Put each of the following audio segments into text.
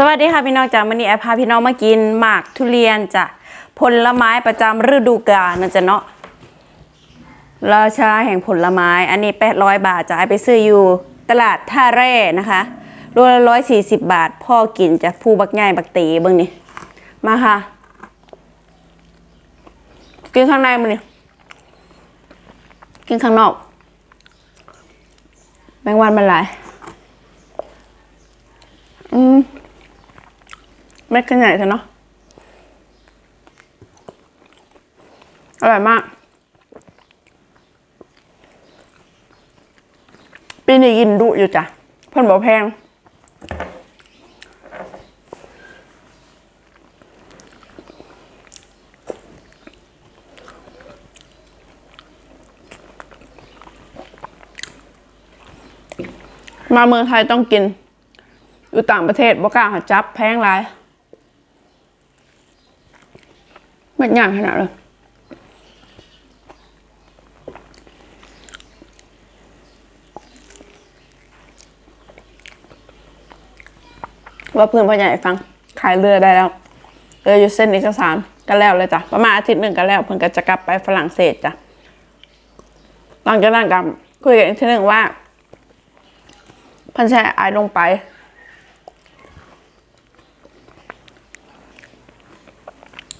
สวัสดีค่ะพี่น้องจ้าวันนี้แอพาพี่น้องมากินหมากทุเรียนจ้ะผลไม้ประจำฤดูกาลนะจ๊ะเนาะราชาแห่งผลไม้ อันนี้ 800 บาทจ้ะไปซื้ออยู่ตลาดท่าแร่นะคะรวมละ140บาท พ่อกินจะผู้บักง่ายบักตีเบิ่งนี่มาค่ะ กินข้างในมันนี่กินข้างนอกแมงวันมันหลายอืม เม็ดขนาดเถอะเนาะ อร่อยมาก ปีนี้กินดุอยู่จ้ะ เพิ่นบอกแพงมาเมืองไทยต้องกิน อยู่ต่างประเทศบ่กล้าหาจับแพงหลาย ไม่ยากขนาดเลยว่าเพื่อนพ่อใหญ่ฟัง ขายเรือได้แล้วเรืออยู่เส้นเอกสารก็แล้วเลยจ้ะ ประมาณอาทิตย์หนึ่งก็แล้วเพื่อนก็จะกลับไปฝรั่งเศสจ้ะหลังจากนั้นก็คุยกันอีกทีหนึ่งว่าเพันแช่อายลงไป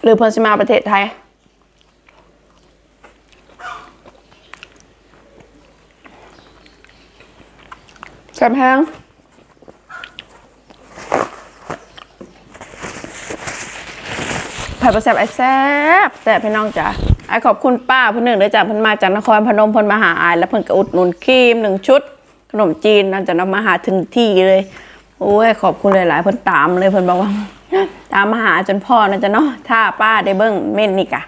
หรือเพิ่นสิมาประเทศไทย แซ่บแห้งผัดปลาแซ่บไอ้แซ่บแซ่บพี่น้องจ้ะไอ้ขอบคุณป้าผู้หนึ่งด้วยจ้ะเพิ่อนมาจากนครพนมเพิ่อนมาหาอายแล้วเพิ่อนก็อุดหนุนครีมหนึ่งชุด ขนมจีนนั่นจะนำมาหาถึงที่เลย โอ้ยขอบคุณหลาย ๆ เพิ่อนตามเลยเพิ่อนบอกว่า ตามมาหาจนพ่อนะจ๊ะเนาะถ้าป้าได้เบิ้งเม่นนี่กะ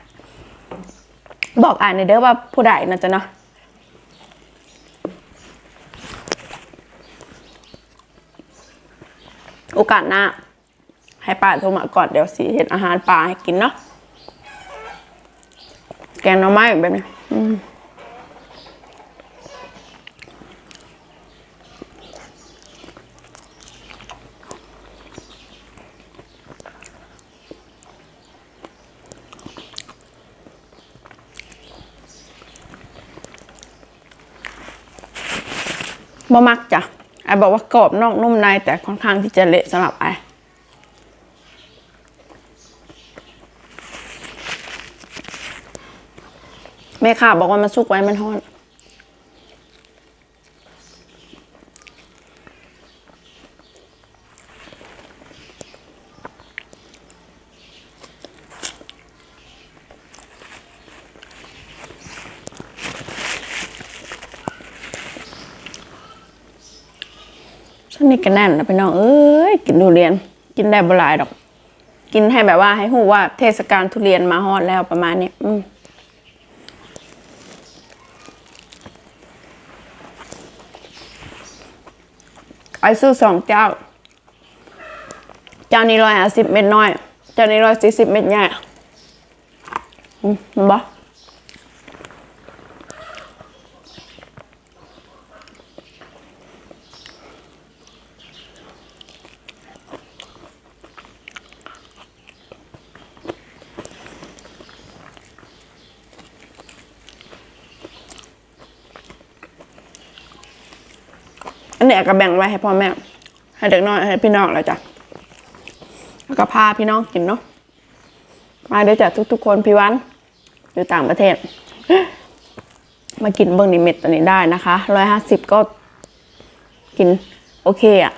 บอกอ่านในอยเด้อว่าผู้ใดนะจ๊ะเนาะโอกาสหน้าให้ป้าโทรมาก่อนเดี๋ยวสิเห็นอาหารปลาให้กินเนาะแกงหน่อไม้แบบนี้ บ่มักจ้ะไอบอกว่ากรอบนอกนุ่มในแต่ค่อนข้างที่จะเละสำหรับไอแม่ค่ะบอกว่ามันสุกไว้มันทอด ฉันนี่ก็แน่นนะพี่น้องเอ้ยกินทุเรียน กินได้บ่หลายดอก กินให้แบบว่าให้หูว่าเทศกาลทุเรียนมาฮอดแล้วประมาณนี้อืมไอซื้อสองเจ้า เจ้านี้ร้อยห้าสิบเม็ดน้อย เจ้านี้ร้อยสี่สิบเม็ดใหญ่อืมบ่ ก็แบ่งไว้ให้พ่อแม่ ให้เด็กน้อยให้พี่น้องแล้วจ้ะแล้วก็พาพี่น้องกินเนาะมาเด้อจ้ะทุก ๆ คนพี่วันอยู่ต่างประเทศ มากินเบอร์นิเม็ดตัวนี้ได้นะคะร้อยห้าสิบก็กินโอเคอะ่ะ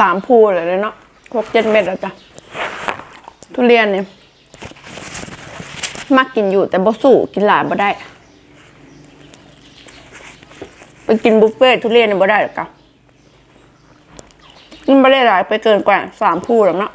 สามภูเลยเนาะหกเจ็ดเม็ดแล้วจ้ะ ทุเรียนเนี่ยมักกินอยู่แต่บ่สู่กินหลายบ่ได้ ไปกินบุฟเฟ่ทุเรียนเนี่ยบ่ได้หรอกจ้ะกินบ่ได้หลายไปเกินกว่าสามภูแล้วเนาะ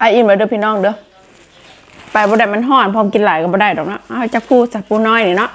ไออินมาเด้อพี่น้องเด้อไปบ่ได้มันห่อนพอกินหลายก็บ่ได้ดอกเนาะเอาจักพูจักพูน้อยนี่เนาะ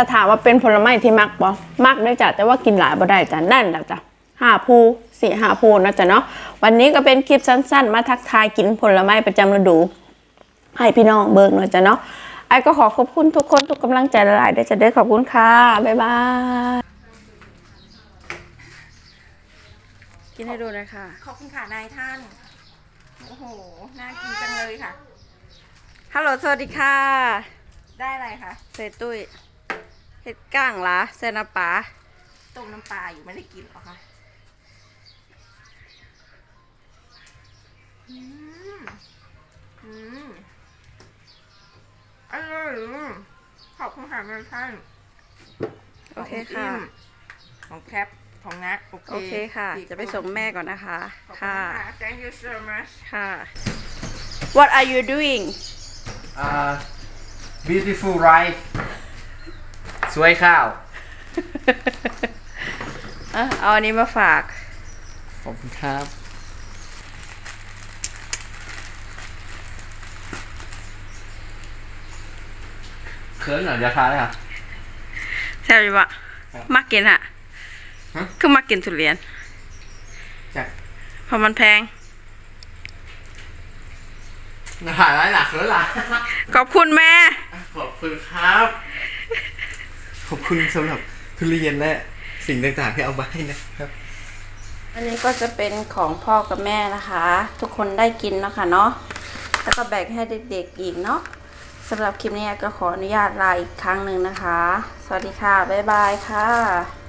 ถ้าถามว่าเป็นผลไม้ที่มักบ่มักได้จ้ะแต่ว่ากินหลายบ่ได้จ้ะนั่นแหละจ้ะห้าภูสี่ห้าภูนะจ๊ะเนาะวันนี้ก็เป็นคลิปสั้นๆ มาทักทายกินผลไม้ประจำฤดู ให้พี่น้องเบิกหน่อยจ้ะเนาะไอ้ก็ขอขอบคุณทุกคนทุกกำลังใจหลายๆด้วยจ้ะเด้อขอบคุณค่ะ บ๊ายบาย กินให้ดูหน่อยค่ะ ขอบคุณค่ะนายท่าน โอ้โห น่ากินจังเลยค่ะ ฮัลโหล สวัสดีค่ะ ได้อะไรคะ เซตุ้ย เห็ดก้างหละเซนาปาต้มน้ำปลาอยู่ไม่ได้กินหรอคะอืมอืมอร่อยอืมขอบคุณค่ะนายท่านโอเคค่ะ ของอิ่มของแคปของนักโอเคโอเคค่ะดีจะไปส่งแม่ก่อนนะคะขอบณค่ะ thank you so much ค่ะ What are you doing Uh, beautiful rice สวยข้าว อะเอาอันนี้มาฝาก ขอบคุณครับเขินเหรอเดี๋ยวทานเลยค่ะแซ่บอยู่ปะครับมักกินอะฮะ คือมักกินทุเรียน จากเพราะมันแพงถ่ายไรหนักเขินหล่ะขอบคุณแม่ ขอบคุณครับ ขอบคุณสำหรับทุเรียนและสิ่งต่างๆที่เอามาให้นะครับ อันนี้ก็จะเป็นของพ่อกับแม่นะคะ ทุกคนได้กินเนาะคะเนาะแล้วก็แบ่งให้เด็กๆอีกเนาะสำหรับคลิปนี้ก็ขออนุญาตลาอีกครั้งหนึ่งนะคะ สวัสดีค่ะ บ๊ายบายค่ะ